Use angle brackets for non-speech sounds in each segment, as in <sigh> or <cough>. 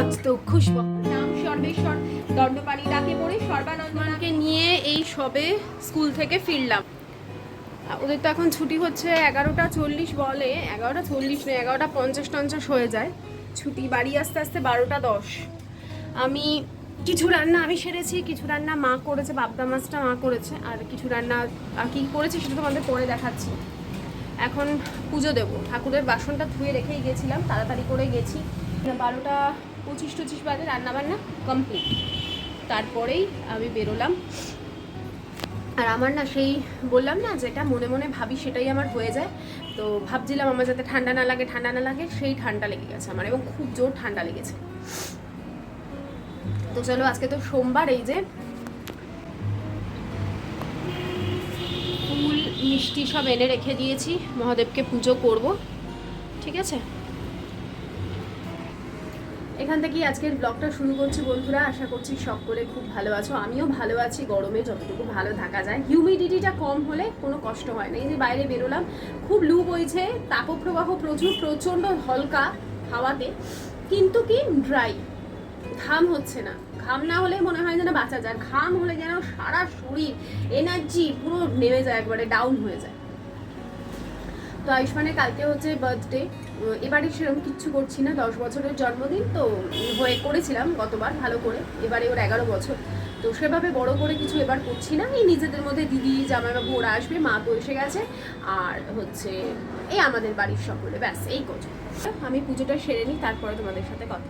আজ তো খুশব। নাম সর্বেশ্বর। দণ্ডপাণি ডাকে পড়ে সর্বানন্দকে নিয়ে এই সবে স্কুল থেকে ফিরলাম। ওদের তো এখন ছুটি হচ্ছে এগারোটা চল্লিশ বলে। এগারোটা চল্লিশ নয়, এগারোটা পঞ্চাশ টঞ্চাশ হয়ে যায়। ছুটি বাড়ি আসতে আসতে বারোটা দশ। আমি কিছু রান্না আমি সেরেছি, কিছু রান্না মা করেছে, বাবদা মাছটা মা করেছে, আর কিছু রান্না কি করেছে সেটা তোমাদের পরে দেখাচ্ছি। এখন পুজো দেবো। ঠাকুরের বাসনটা ধুয়ে রেখেই গেছিলাম, তাড়াতাড়ি করে গেছি। বারোটা পঁচিশ টচিশ বাজে রান্না বান্না কমপ্লিট তারপরেই আমি বেরোলাম। আর আমার না সেই বললাম না যেটা মনে মনে ভাবি সেটাই আমার হয়ে যায়। তো ভাবছিলাম আমার যাতে ঠান্ডা না লাগে, ঠান্ডা না লাগে, সেই ঠান্ডা লেগে গেছে আমার এবং খুব জোর ঠান্ডা লেগেছে। তো চলো আজকে তো সোমবার, এই যে ফুল, মিষ্টি সব এনে রেখে দিয়েছি। মহাদেবকে পুজো করব, ঠিক আছে? এখান থেকেই আজকের ব্লগটা শুরু করছি বন্ধুরা। আশা করছি সকলে খুব ভালো আছো। আমিও ভালো আছি, গরমে যতটুকু ভালো থাকা যায়। হিউমিডিটিটা কম হলে কোনো কষ্ট হয় না। এই যে বাইরে বেরোলাম, খুব লু বইছে, তাপপ্রবাহ প্রচুর, প্রচণ্ড হালকা হাওয়াতে। কিন্তু কি? ড্রাই ঘাম হচ্ছে না। ঘাম না হলে মনে হয় যেন বাঁচা যায়। ঘাম হলে যেন সারা শরীর এনার্জি পুরো নেমে যায়, একবারে ডাউন হয়ে যায়। তো আয়ুষ্মানের কালকে হচ্ছে বার্থডে এবারে সেরকম কিচ্ছু করছি না। দশ বছরের জন্মদিন, তো হয়ে করেছিলাম গতবার, ভালো করে। এবারে ওর এগারো বছর। তো সেভাবে বড় করে কিছু এবার করছি না। এই নিজেদের মধ্যে দিদি, জামাইবাবু, ওরা আসবে, মা তো এসে গেছে। আর হচ্ছে এই আমাদের বাড়ির সকলে, ব্যাস, এই করছে। আমি পুজোটা সেরে নিই, তারপরে তোমাদের সাথে কথা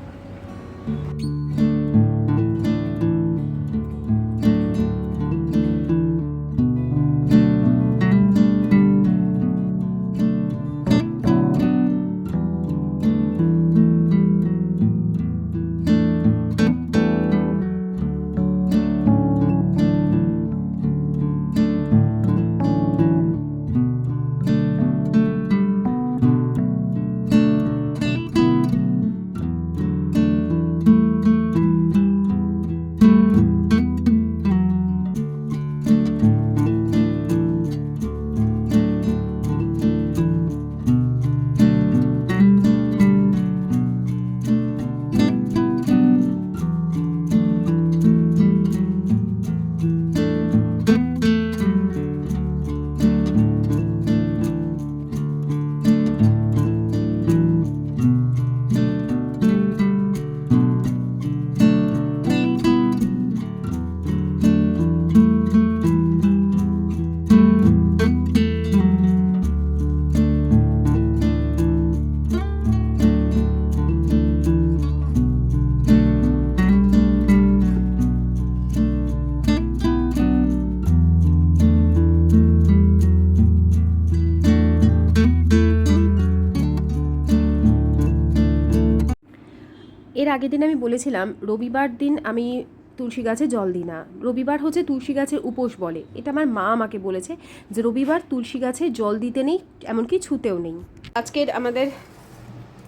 এর আগের দিন আমি বলেছিলাম, রবিবার দিন আমি তুলসী গাছে জল দিই না। রবিবার হচ্ছে তুলসী গাছের উপোস বলে। এটা আমার মা আমাকে বলেছে যে রবিবার তুলসী গাছে জল দিতে নেই, এমনকি ছুতেও নেই। আজকের আমাদের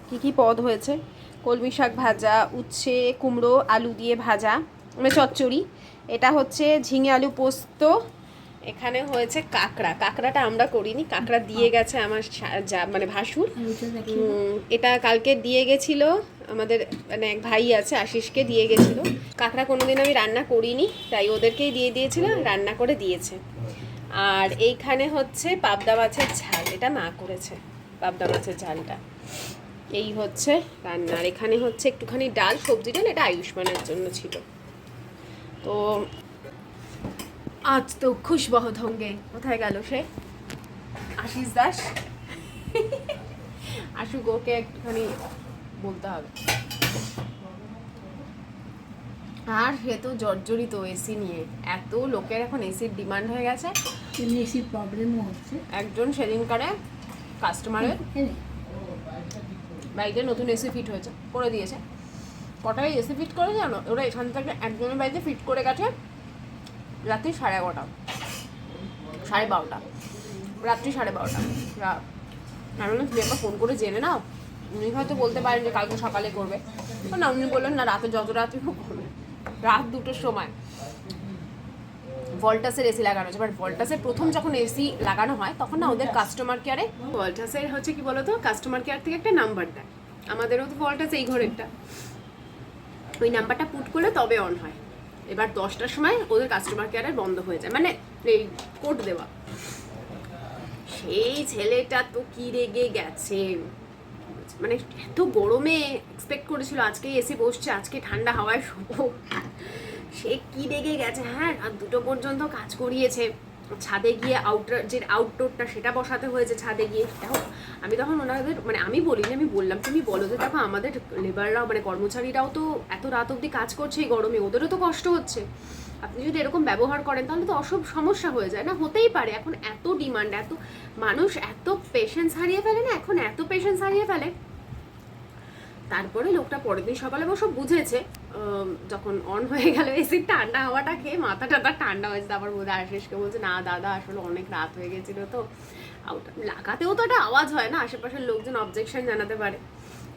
কি কি পদ হয়েছে? কলমি শাক ভাজা, উচ্ছে, কুমড়ো, আলু দিয়ে ভাজা মানে চচ্চড়ি। এটা হচ্ছে ঝিঙে আলু পোস্ত এখানে হয়েছে কাঁকড়া। কাঁকড়াটা আমরা করিনি। কাঁকড়া দিয়ে গেছে আমার যা মানে ভাসুর। এটা কালকে দিয়ে গেছিল আমাদের মানে এক ভাই আছে, আশিসকে দিয়ে গেছিল। কাঁকড়া কোনোদিন আমি রান্না করিনি, তাই ওদেরকেই দিয়ে দিয়েছিলাম রান্না করে দিয়েছে। আর এইখানে হচ্ছে পাবদা মাছের ঝাল, এটা মা করেছে, পাবদা মাছের ঝালটা। এই হচ্ছে রান্না। আর এখানে হচ্ছে একটুখানি ডাল, সবজি ডাল, এটা আয়ুষ্মানের জন্য ছিল। তো আজ তো খুশ বহুত হোঙ্গে। কোথায় গেল সে? আশিস দাস। আশুক ওকে একটুখানি বলতে হবে। আর সে তো জর্জরিত এসি নিয়ে। এত লোকের এখন এসির ডিমান্ড হয়ে গেছে। এসির প্রবলেমও হচ্ছে। একজন সেদিনকারে কাস্টমারের হ্যাঁ। বাড়িতে নতুন এসি ফিট হয়েছে করে দিয়েছে। কটায় এসি ফিট করে জানো? ওরা এখান থেকে একজনের বাড়িতে ফিট করে গেছে। রাত্রি সাড়ে এগারোটা। সাড়ে বারোটা। রাত্রি সাড়ে বারোটা। আমি বললাম তুমি একবার ফোন করে জেনে নাও। উনি হয়তো বলতে পারেন যে কালকে সকালে করবে। না উনি বললেন, না, রাতে যত রাত্রি হোক রাত দুটোর সময়। ভল্টাসের এসি লাগানো আছে। বাট ভল্টাসের প্রথম যখন এসি লাগানো হয়, তখন না ওদের কাস্টমার কেয়ারে ভল্টাসের হচ্ছে কি বলতো? কাস্টমার কেয়ার থেকে একটা নাম্বার দেয়। আমাদেরও তো ভল্টাস এই ঘরেরটা। ওই নাম্বারটা পুট করলে তবে অন হয়। এবার দশটার সময় ওদের কাস্টমার কেয়ারে বন্ধ হয়ে যায়। মানে এই কোড দেওয়া। সেই ছেলেটা তো কি রেগে গেছে? মানে এত গরমে এক্সপেক্ট করেছিল, আজকে এসে বসছে, আজকে ঠান্ডা হাওয়ায় শোবো। সে কি রেগে গেছে? হ্যাঁ আর দুটো পর্যন্ত কাজ করিয়েছে। ছাদে গিয়ে আউটার যে আউটডোরটা সেটা বসাতে হয়েছে ছাদে গিয়ে, দেখো, আমি তখন ওনাদের মানে আমি বলিনি, আমি বললাম, তুমি বলো যে দেখো, আমাদের লেবাররাও মানে কর্মচারীরাও তো এত রাত অবধি কাজ করছে এই গরমে, ওদেরও তো কষ্ট হচ্ছে। আপনি যদি এরকম ব্যবহার করেন, তাহলে তো অসব সমস্যা হয়ে যায়। না, হতেই পারে, এখন এত ডিমান্ড এত, মানুষ এত পেশেন্স হারিয়ে ফেলে না, এখন এত পেশেন্স হারিয়ে ফেলে। তারপরে লোকটা পরের দিন সকালে অবশ্য বুঝেছে যখন অন হয়ে গেল এসি ঠান্ডা হওয়াটা খেয়ে মাথা টাথা ঠান্ডা হয়েছে তারপর বোধ আশিসকে বলছে, না দাদা, আসলে অনেক রাত হয়ে গেছিল তো। লাগাতেও তো একটা আওয়াজ হয় না, আশেপাশের লোকজন অবজেকশন জানাতে পারে।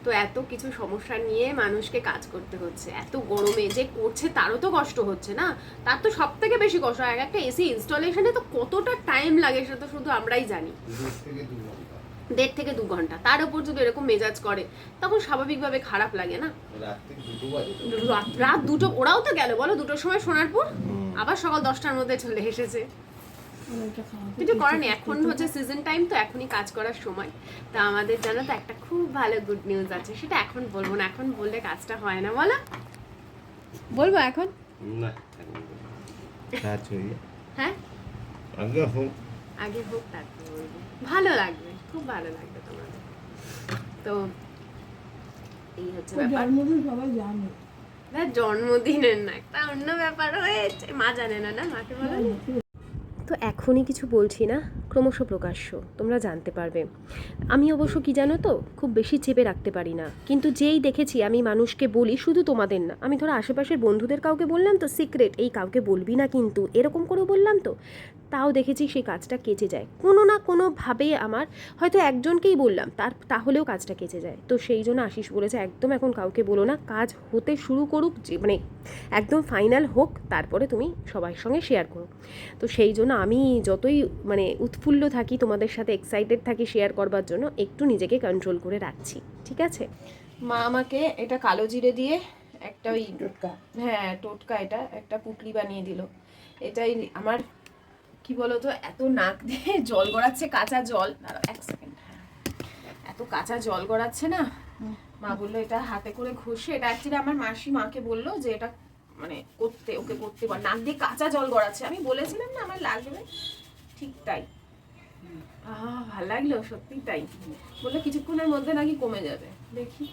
তো এত কিছু সমস্যা নিয়ে মানুষকে কাজ করতে হচ্ছে। এত গরমে যে করছে তারও তো কষ্ট হচ্ছে না। তার তো সব থেকে বেশি কষ্ট হয়। একটা এসি ইনস্টলেশনে তো কতটা টাইম লাগে সেটা তো শুধু আমরাই জানি। দেড় থেকে দু ঘণ্টা। তার উপর যদি এরকম মেজাজ করে তখন স্বাভাবিকভাবে খারাপ লাগে না? রাত্রি দুটো বাজে তো। রাত রাত দুটো ওরাও তো গেল বলো দুটোর সময় সোনারপুর আবার সকাল দশটার মধ্যে চলে এসেছে। কিছু করার নেই এখন হচ্ছে সিজন টাইম তো এখনই কাজ করার সময়। তা আমাদের জানো তো একটা খুব ভালো গুড নিউজ আছে সেটা এখন বলব না এখন বললে কাজটা হয় না বলো। বলব এখন? না। হয়ে হ্যাঁ? আগে হোক। আগে হোক তারপর বলব। ভালো লাগবে। খুব ভালো লাগবে তোমাদের। তো এই হচ্ছে ব্যাপার। জন্মদিন সবাই জানে। না জন্মদিনের না একটা অন্য ব্যাপার হয়েছে। মা জানে না না? মাকে বলো তো এখনই কিছু বলছি না ক্রমশ প্রকাশ্য তোমরা জানতে পারবে। আমি অবশ্য কি জানো তো খুব বেশি চেপে রাখতে পারি না। কিন্তু যেই দেখেছি আমি মানুষকে বলি শুধু তোমাদের না। আমি ধরো আশেপাশের বন্ধুদের কাউকে বললাম তো সিক্রেট এই কাউকে বলবি না কিন্তু। এরকম করে বললাম তো। তাও দেখেছি সেই কাজটা কেচে যায়। কোনো না কোনোভাবে আমার হয়তো একজনকেই বললাম তার তাহলেও কাজটা কেচে যায়। তো সেই জন্য আশিস বলেছে একদম এখন কাউকে বলো না কাজ হতে শুরু করুক যে মানে একদম ফাইনাল হোক তারপরে তুমি সবার সঙ্গে শেয়ার করো। তো সেই জন্য আমি যতই মানে উৎফুল্ল থাকি তোমাদের সাথে এক্সাইটেড থাকি শেয়ার করবার জন্য একটু নিজেকে কন্ট্রোল করে রাখছি ঠিক আছে? মা আমাকে এটা কালো জিরে দিয়ে একটা ওই টোটকা। হ্যাঁ টোটকা এটা একটা পুটলি বানিয়ে দিল। এটাই আমার কি বলতো, এত নাক দিয়ে জল গড়াচ্ছে কাঁচা জল। এক সেকেন্ড এত কাঁচা জল গড়াচ্ছে না? মা বলল, এটা হাতে করে ঘষে। এটা অ্যাকচুয়ালি আমার মাসি মাকে বলল যে এটা মানে করতে, ওকে করতে পার নাক দিয়ে কাঁচা জল গড়াচ্ছে। আমি বলেছিলাম না, আমার লাগবে? ঠিক তাই। ভালো লাগল সত্যি তাই। বলল, কিছুক্ষণের মধ্যে নাকি কমে যাবে। দেখি।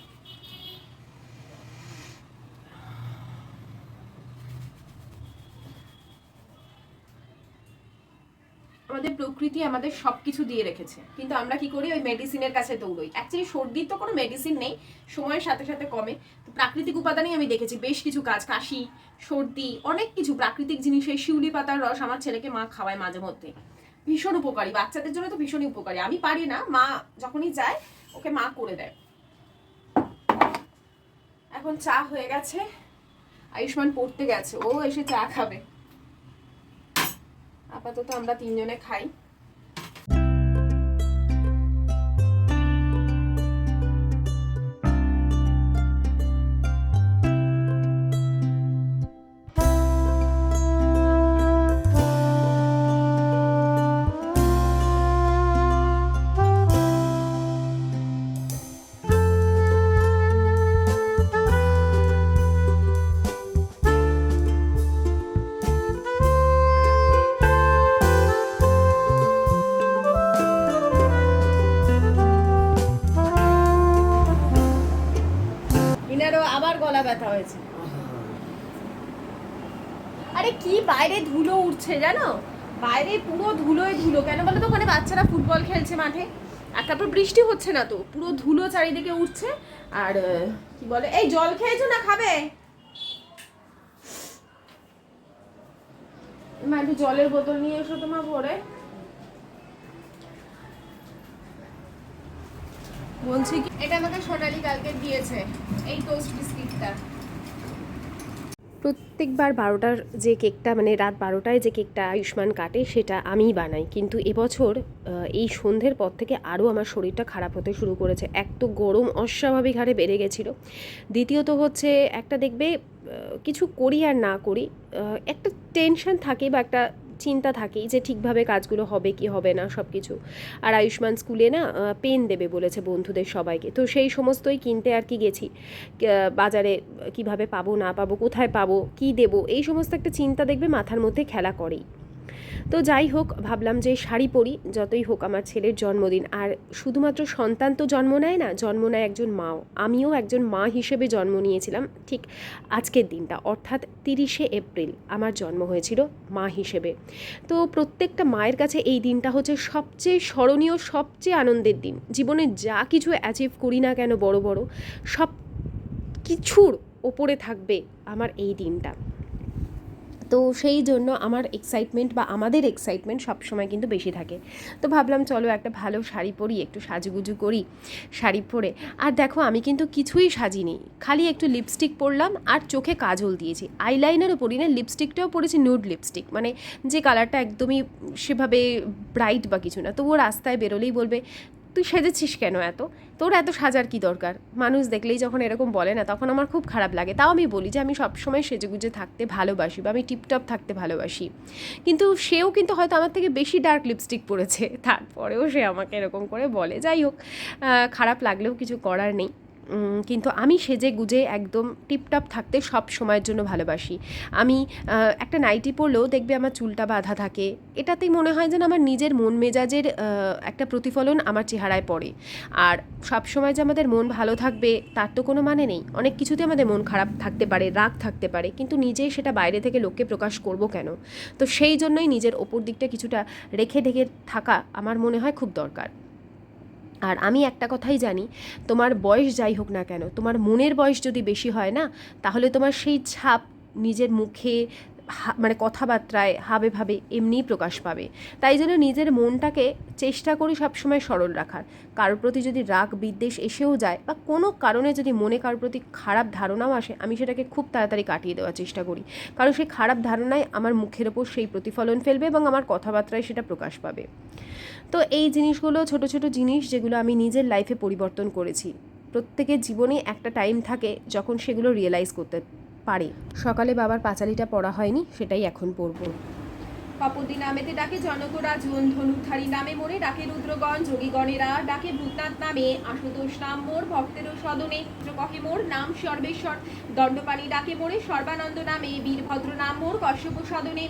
আমাদের প্রকৃতি আমাদের সবকিছু দিয়ে রেখেছে। কিন্তু আমরা কি করি? ওই মেডিসিনের কাছে দৌড়ই। অ্যাকচুয়ালি সর্দির তো কোনো মেডিসিন নেই। সময়ের সাথে সাথে কমে। তো প্রাকৃতিক উপাদানেই আমি দেখেছি। বেশ কিছু কাজ কাশি, সর্দি, অনেক কিছু প্রাকৃতিক জিনিসের শিউলি পাতার রস আমার ছেলেকে মা খাওয়ায় মাঝে মধ্যে। ভীষণ উপকারী। বাচ্চাদের জন্য তো ভীষণই উপকারী। আমি পারি না। মা যখনই যায়, ওকে মা করে দেয়। এখন চা হয়ে গেছে। আয়ুষ্মান পড়তে গেছে। ও এসে চা খাবে। আপাতত আমরা তিনজনে খাই। জানো? বাইরে পুরো ধুলোয় ধুলো। কেন বলো তো? ওখানে বাচ্চারা ফুটবল খেলছে মাঠে। আর তারপর বৃষ্টি হচ্ছে না তো? পুরো ধুলো চারিদিকে উঠছে। আর কি বলে? এই, জল খেয়েছো না খাবে? মা, একটু জলের বোতল নিয়ে এসো তোমার পরে বলছি কি এটা আমাকে সোনালি কালকে দিয়েছে, এই টোস্ট বিস্কিটটা প্রত্যেকবার বারোটার যে কেকটা মানে রাত বারোটায় যে কেকটা আয়ুষ্মান কাটে, সেটা আমিই বানাই। কিন্তু এবছর এই সন্ধ্যের পর থেকে আরও আমার শরীরটা খারাপ হতে শুরু করেছে। এক তো গরম অস্বাভাবিক হারে বেড়ে গেছিল। দ্বিতীয়ত হচ্ছে একটা দেখবে কিছু করি আর না করি একটা টেনশন থাকে বা একটা চিন্তা থাকেই যে ঠিকভাবে কাজগুলো হবে কি হবে না সব কিছু আর আয়ুষ্মান স্কুলে না পেন দেবে বলেছে বন্ধুদের সবাইকে। তো সেই সমস্তই কিনতে আর কি গেছি। বাজারে কীভাবে পাবো না পাবো, কোথায় পাবো, কি দেবো, এই সমস্ত একটা চিন্তা দেখবে মাথার মধ্যে খেলা করেই। তো যাই হোক, ভাবলাম যে শাড়ি পরি, যতই হোক আমার ছেলের জন্মদিন। আর শুধুমাত্র সন্তান তো জন্ম নেয় না, জন্ম নেয় একজন মাও। আমিও একজন মা হিসেবে জন্ম নিয়েছিলাম ঠিক আজকের দিনটা, অর্থাৎ তিরিশে এপ্রিল আমার জন্ম হয়েছিল মা হিসেবে। তো প্রত্যেকটা মায়ের কাছে এই দিনটা হচ্ছে সবচেয়ে স্মরণীয়, সবচেয়ে আনন্দের দিন। জীবনে যা কিছু অ্যাচিভ করি না কেন বড় বড়, সব কিছুর ওপরে থাকবে আমার এই দিনটা। তো সেই জন্য আমার এক্সাইটমেন্ট বা আমাদের এক্সাইটমেন্ট সবসময় কিন্তু বেশি থাকে। তো ভাবলাম, চলো একটা ভালো শাড়ি পরি, একটু সাজুগুজু করি শাড়ি পরে। আর দেখো, আমি কিন্তু কিছুই সাজিনি। খালি একটু লিপস্টিক পরলাম আর চোখে কাজল দিয়েছি। আইলাইনারও পরি না লিপস্টিকটাও পরেছি নুড লিপস্টিক মানে যে কালারটা একদমই সেভাবে ব্রাইট বা কিছু না। তবুও রাস্তায় বেরোলেই বলবে তুই সেজেছিস কেন এত? তোর এত সাজার কি দরকার? মানুষ দেখলেই যখন এরকম বলে না, তখন আমার খুব খারাপ লাগে। তাও আমি বলি যে, আমি সবসময় সেজেগুজে থাকতে ভালোবাসি বা আমি টিপটপ থাকতে ভালোবাসি। কিন্তু সেও কিন্তু হয়তো আমার থেকে বেশি ডার্ক লিপস্টিক পরেছে। তারপরেও সে আমাকে এরকম করে বলে। যাই হোক খারাপ লাগলেও কিছু করার নেই। কিন্তু আমি সেজে গুজে একদম টিপটপ থাকতে সব সময়ের জন্য ভালোবাসি। আমি একটা নাইটি পরলেও দেখবে আমার চুলটা বাঁধা থাকে। এটাতেই মনে হয় যেন আমার নিজের মন মেজাজের একটা প্রতিফলন আমার চেহারায় পড়ে। আর সব সময় যে আমাদের মন ভালো থাকবে, তার তো কোনো মানে নেই। অনেক কিছুতে আমাদের মন খারাপ থাকতে পারে, রাগ থাকতে পারে, কিন্তু নিজেই সেটা বাইরে থেকে লোককে প্রকাশ করব কেন? তো সেই জন্যই নিজের ওপর দিকটা কিছুটা রেখে ঢেকে থাকা আমার মনে হয় খুব দরকার। আর আমি একটা কথাই জানি, তোমার বয়স যাই হোক না কেন, তোমার মনের বয়স যদি বেশি হয় না, তাহলে তোমার সেই ছাপ নিজের মুখে মানে কথাবার্তায় হাবে ভাবে এমনিই প্রকাশ পাবে। তাই জন্য নিজের মনটাকে চেষ্টা করি সবসময় সরল রাখার। কারোর প্রতি যদি রাগ, বিদ্বেষ এসেও যায় বা কোনো কারণে যদি মনে কারোর প্রতি খারাপ ধারণাও আসে, আমি সেটাকে খুব তাড়াতাড়ি কাটিয়ে দেওয়ার চেষ্টা করি। কারণ সেই খারাপ ধারণায় আমার মুখের ওপর সেই প্রতিফলন ফেলবে এবং আমার কথাবার্তায় সেটা প্রকাশ পাবে। তো এই জিনিসগুলো, ছোট ছোট জিনিস যেগুলো আমি নিজের লাইফে পরিবর্তন করেছি। প্রত্যেকের জীবনে একটা টাইম থাকে যখন সেগুলো রিয়েলাইজ করতে পারে। সকালে বাবার পাঁচালিটা পড়া হয়নি, সেটাই এখন পড়ব। কপতি নামেতে ডাকে জনকরা জুন ধনুধারী নামে মোরে ডাকে রুদ্রগণ, যোগীগণেরা ডাকে ভূতনাথ নামে, আশুতোষ নাম মোর, ভক্তেরও সদনে কহে মোর, নাম সর্বেশ্বর। দণ্ডপাণি ডাকে মোরে সর্বানন্দ নামে, বীরভদ্র নাম মোর, কশ্যপ সদনে।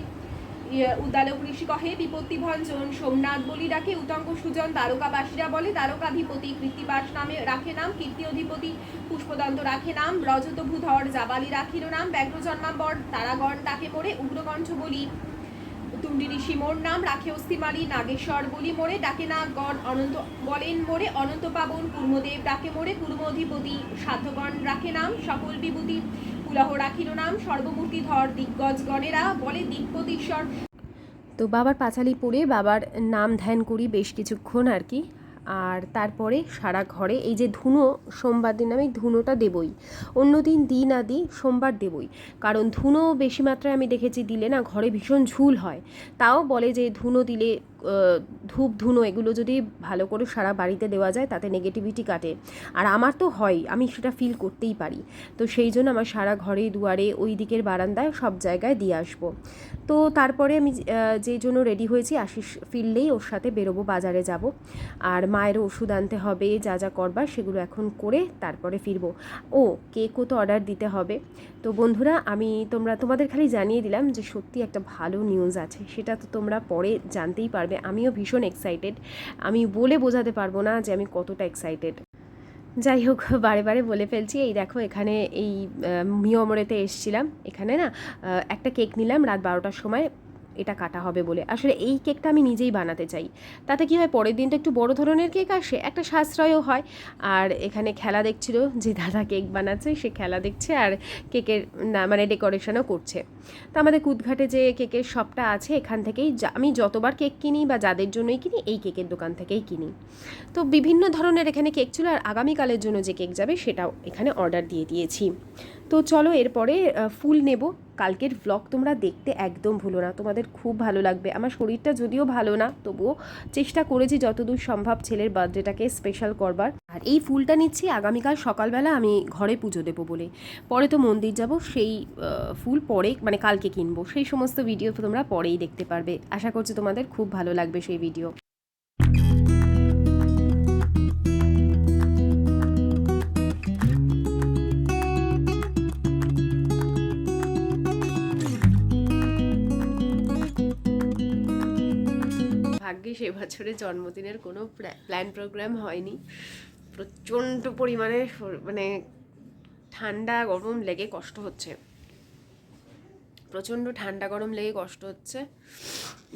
ইয়ে, উদ্দালক ঋষি কহে বিপত্তি ভঞ্জন সোমনাথ বলি ডাকে উতঙ্গ সুজন দ্বারকাবাসীরা বলে দ্বারকাধিপতি কৃত্তিবাস নামে রাখে নাম কীর্তি অধিপতি পুষ্পদন্ত রাখে নাম রজত ভূধর জাবালি রাখিল নাম ব্যাঘ্র জন্মাম্বর তারাগণ ডাকে পড়ে উগ্রকণ্ঠ বলি। তুন্ডি ঋষি মোর নাম, রাখে অস্তিমালি নাগেশ্বর বলি মোড়ে ডাকে গণ অনন্ত, বলেন মোড়ে অনন্ত পাবন, কুর্মদেব ডাকে মোরে, কুর্মধিপতি সাধ্যগণ রাখে নাম, সকল বিভূতি পুলহ রাখিল নাম সর্বমূর্তিধর দিগ্গজ গণেরা বলে দিকপতীশ্বর তো বাবার পাঁচালি পড়ে বাবার নাম ধ্যান করি বেশ কিছুক্ষণ আর কি। আর তারপরে সারা ঘরে এই যে ধুনো, সোমবার দিন আমি ধুনোটা দেবই। অন্য দিন দিই না দিই সোমবার দেবই। কারণ ধুনো বেশি মাত্রায় আমি দেখেছি দিলে না ঘরে ভীষণ ঝুল হয়। তাও বলে যে ধুনো দিলে ধূপ, ধুনো এগুলো যদি ভালো করে সারা বাড়িতে দেওয়া যায়, তাতে নেগেটিভিটি কাটে। আর আমার তো হয়, আমি সেটা ফিল করতেই পারি। তো সেই জন্য আমার সারা ঘরে, দুয়ারে, ওই দিকের বারান্দায় সব জায়গায় দিয়ে আসব। তো তারপরে আমি যেই জন্য রেডি হয়েছি, আশিস ফিরলেই ওর সাথে বেরোবো, বাজারে যাব। আর মায়েরও ওষুধ আনতে হবে, যা যা করবার সেগুলো এখন করে তারপরে ফিরবো। ও কেকও তো অর্ডার দিতে হবে। তো বন্ধুরা, আমি তোমরা, তোমাদের খালি জানিয়ে দিলাম যে সত্যি একটা ভালো নিউজ আছে। সেটা তো তোমরা পরে জানতেই পারবে। আমিও ভীষণ এক্সাইটেড আমি বলে বোঝাতে পারব না যে আমি কতটা এক্সাইটেড যাই হোক, বারে বারে বলে ফেলছি, এই দেখো এখানে এই মিয়মরেতে এসছিলাম। এখানে না একটা কেক নিলাম রাত বারোটার সময়। এটা কাটা হবে বলে। আসলে এই কেকটা আমি নিজেই বানাতে চাই। তাতে কি হয়, পরের দিনটা একটু বড় ধরনের কেক আসে, একটা সাশ্রয়ও হয়। আর এখানে খেলা দেখছিল যে দাদা কেক বানাচ্ছে, সে খেলা দেখছে আর কেকের না মানে ডেকোরেশনও করছে। তো আমাদের কুদঘাটে যে কেকের শপটা আছে, এখান থেকেই আমি যতবার কেক কিনি বা যাদের জন্যই কিনি, এই কেকের দোকান থেকেই কিনি। তো বিভিন্ন ধরনের এখানে কেক ছিল আর আগামীকালের জন্য যে কেক যাবে, সেটাও এখানে অর্ডার দিয়ে দিয়েছি। তো চলো এরপরে ফুল নেব। কালকের ব্লগ তোমরা দেখতে একদম ভুলো না, তোমাদের খুব ভালো লাগবে। আমার শরীরটা যদিও ভালো না, তবুও চেষ্টা করেছি যতদূর সম্ভব ছেলের বার্থডেটাকে স্পেশাল করবার। আর এই ফুলটা নিচ্ছি, আগামীকাল সকালবেলা আমি ঘরে পুজো দেবো বলে। পরে তো মন্দির যাব, সেই ফুল পরে মানে কালকে কিনবো। সেই সমস্ত ভিডিও তোমরা পরেই দেখতে পারবে। আশা করছি তোমাদের খুব ভালো লাগবে সেই ভিডিও ভাগ্যিস এবছরে জন্মদিনের কোনো প্ল্যান প্রোগ্রাম হয়নি। প্রচণ্ড পরিমাণে মানে ঠান্ডা গরম লেগে কষ্ট হচ্ছে। প্রচণ্ড ঠান্ডা গরম লেগে কষ্ট হচ্ছে।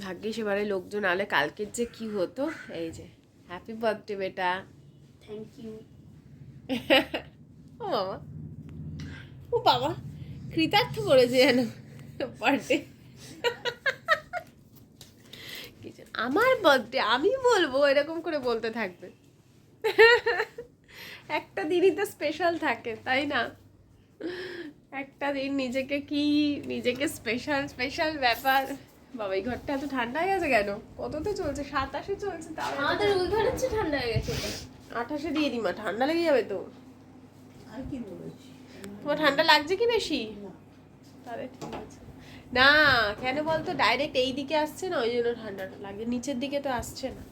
ভাগ্যিস এবারে লোকজন আলে কালকের যে কি হতো এই যে হ্যাপি বার্থডে বেটা। থ্যাংক ইউ <laughs> ও বাবা ও বাবা কৃতার্থ করেছে যেন বার্থডে <laughs> আমার বার্থডে আমি বলব এরকম করে বলতে থাকবে। একটা দিনই তো স্পেশাল থাকে তাই না? একটা দিন নিজেকে কি নিজেকে স্পেশাল স্পেশাল ব্যাপার। বাবা এই ঘরটা এত ঠান্ডা হয়ে গেছে কেন? কততে চলছে? সাতাশে চলছে তাও আমাদের উদ্ধারের চেয়ে ঠান্ডা হয়ে গেছে আঠাশে দিয়ে দিমা ঠান্ডা লেগে যাবে তো। আর কি বলেছি? তোমার ঠান্ডা লাগছে কি বেশি? তাহলে ঠিক আছে। না কেন বলতো? ডাইরেক্ট এই দিকে আসছে না ওই জন্য ঠান্ডাটা লাগে। নিচের দিকে তো আসছে না।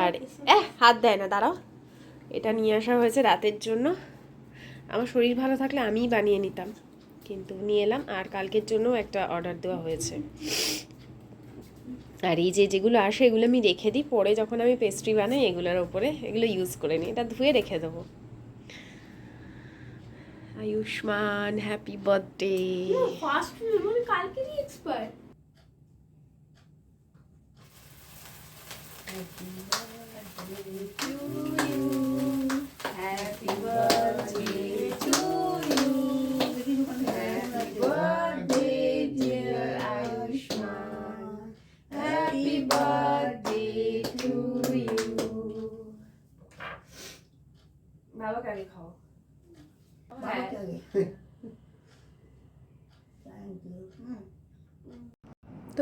আর এহ হাত দেয় না দাঁড়াও। এটা নিয়ে আসা হয়েছে রাতের জন্য। আমার শরীর ভালো থাকলে আমিই বানিয়ে নিতাম। কিন্তু নিয়ে এলাম আর কালকের জন্য একটা অর্ডার দেওয়া হয়েছে। আর এই যে যেগুলো আসে এগুলো আমি রেখে দিই। পরে যখন আমি পেস্ট্রি বানাই এগুলোর ওপরে এগুলো ইউজ করে নিই। এটা ধুয়ে রেখে দেবো। आयुष्मान हैप्पी बर्थडे फास्ट उन्होंने काल के लिए expire Happy birthday to you. Happy birthday.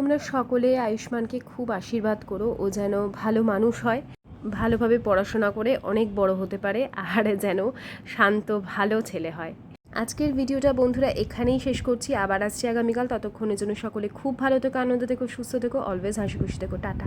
তোমরা সকলে আয়ুষ্মানকে খুব আশীর্বাদ করো, ও যেন ভালো মানুষ হয়, ভালোভাবে পড়াশোনা করে অনেক বড় হতে পারে, আর যেন শান্ত, ভালো ছেলে হয়। আজকের ভিডিওটা বন্ধুরা এখানেই শেষ করছি, আবার আসছি আগামীকাল। ততক্ষণের জন্য সকলে খুব ভালো থেকো, আনন্দ থেকো, সুস্থ থেকো অলওয়েজ হাসি খুশি থেকো, টাটা।